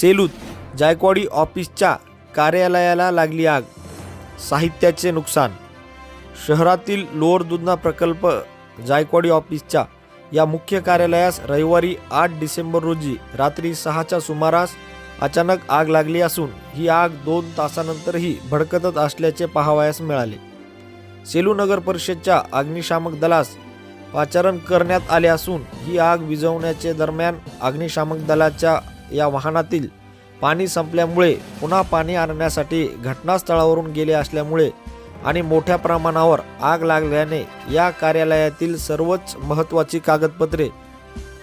सेलूत जायकवाडी ऑफिसच्या कार्यालयाला लागली आग. साहित्याचे नुकसान. शहरातील लोअर दुधना प्रकल्प जायकवाडी ऑफिसच्या या मुख्य कार्यालयास रविवारी आठ डिसेंबर रोजी रात्री सहाच्या सुमारास अचानक आग लागली असून ही आग दोन तासानंतरही भडकतच असल्याचे पाहावयास मिळाले. सेलू नगर परिषदच्या अग्निशामक दलास पाचारण करण्यात आले असून ही आग विझवण्याचे दरम्यान अग्निशामक दलाच्या या वाहनातील पाणी संपल्यामुळे पुन्हा पाणी आणण्यासाठी घटनास्थळावरून गेले असल्यामुळे आणि मोठ्या प्रमाणावर आग लागल्याने या कार्यालयातील सर्वच महत्त्वाची कागदपत्रे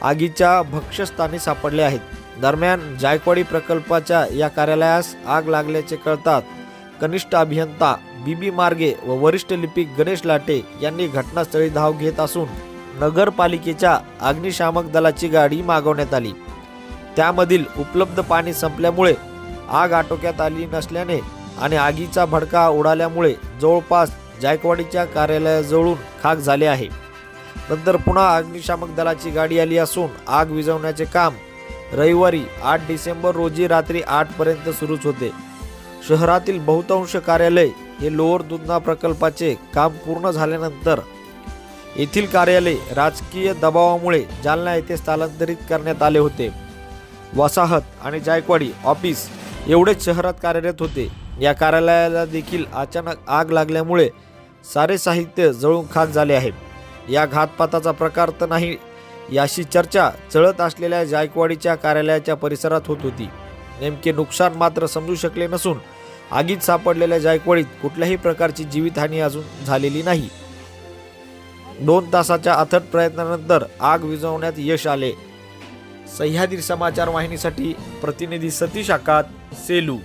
आगीच्या भक्ष्यस्थानी सापडले आहेत. दरम्यान जायकवाडी प्रकल्पाच्या या कार्यालयास आग लागल्याचे कळतात कनिष्ठ अभियंता बीबी मार्गे व वरिष्ठ लिपिक गणेश लाटे यांनी घटनास्थळी धाव घेत असून नगरपालिकेच्या अग्निशामक दलाची गाडी मागवण्यात आली. त्यामधील उपलब्ध पाणी संपल्यामुळे आग आटोक्यात आली नसल्याने आणि आगीचा भडका उडाल्यामुळे जवळपास जायकवाडीच्या कार्यालयाजवळून खाक झाले आहे. नंतर पुन्हा अग्निशामक दलाची गाडी आली असून आग विझवण्याचे काम रविवारी आठ डिसेंबर रोजी रात्री आठपर्यंत सुरूच होते. शहरातील बहुतांश कार्यालय हे लोअर दुधना प्रकल्पाचे काम पूर्ण झाल्यानंतर येथील कार्यालय राजकीय दबावामुळे जालना येथे स्थलांतरित करण्यात आले होते. वसाहत आणि जायकवाडी ऑफिस एवढेच शहरात कार्यरत होते. या कार्यालयाला देखील अचानक आग लागल्यामुळे सारे साहित्य जळून खाक झाले आहे. या घातपाताचा प्रकार तर नाही याशी चर्चा चळत असलेल्या जायकवाडीच्या कार्यालयाच्या परिसरात होत होती. नेमके नुकसान मात्र समजू शकले नसून आगीत सापडलेल्या जायकवाडीत कुठल्याही प्रकारची जीवितहानी अजून झालेली नाही. दोन तासाच्या अथक प्रयत्नानंतर आग विझवण्यात यश आले. सह्याद्री समाचार वाहिनीसाठी प्रतिनिधी सतीश आकात सेलू.